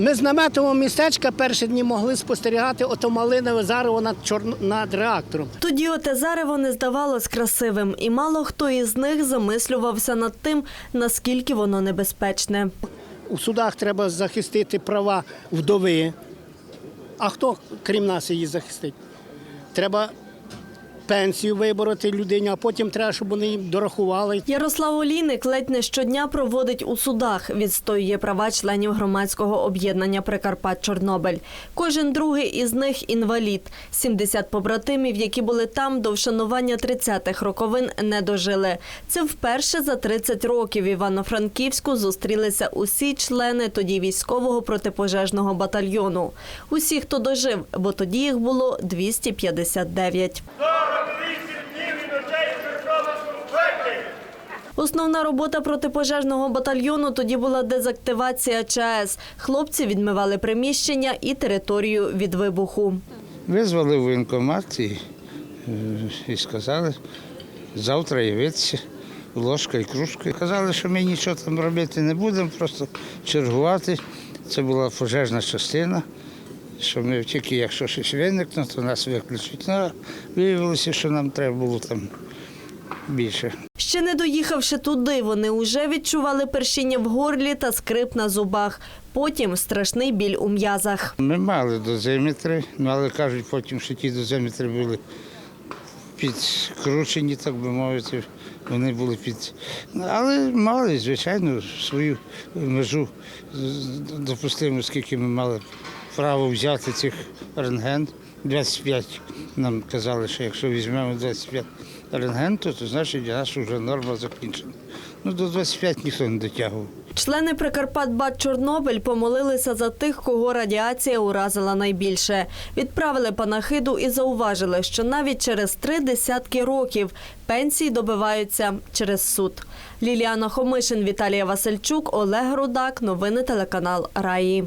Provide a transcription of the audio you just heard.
Ми з наметового містечка перші дні могли спостерігати ото малинове зарево над, чорно... над реактором. Тоді оте зарево не здавалось красивим, і мало хто із них замислювався над тим, наскільки воно небезпечне. У судах треба захистити права вдови. А хто, крім нас, її захистить? Треба пенсію вибороти людині, а потім треба, щоб вони їм дорахували. Ярослав Олійник ледь не щодня проводить у судах, відстоює права членів громадського об'єднання Прикарпат Чорнобиль. Кожен другий із них інвалід. 70 побратимів, які були там до вшанування 30-х роковин, не дожили. Це вперше за 30 років Івано-Франківську зустрілися усі члени тоді військового протипожежного батальйону. Усі, хто дожив, бо тоді їх було 259. Основна робота протипожежного батальйону тоді була дезактивація ЧАЕС. Хлопці відмивали приміщення і територію від вибуху. Визвали в воєнкомат і, е, і сказали, завтра явитися, ложка і кружка. Казали, що ми нічого там робити не будемо, просто чергувати. Це була пожежна частина, що ми тільки якщо щось виникне, то нас виключать. Ну, виявилося, що нам треба було там більше. Ще не доїхавши туди, вони уже відчували першіння в горлі та скрип на зубах. Потім страшний біль у м'язах. Ми мали дозиметри, ну, але кажуть потім, що ті дозиметри були підкручені, так би мовити. Вони були під. Але мали, звичайно, свою межу допустимо, скільки ми мали право взяти цих рентген. 25 нам казали, що якщо візьмемо 25 рентген, то, то значить наша вже норма закінчена. Ну, до 25 ніхто не дотягував. Члени Прикарпатбат Чорнобиль помолилися за тих, кого радіація уразила найбільше. Відправили панахиду і зауважили, що навіть через три десятки років пенсії добиваються через суд. Ліліана Хомишин, Віталія Васильчук, Олег Рудак. Новини телеканал Раї.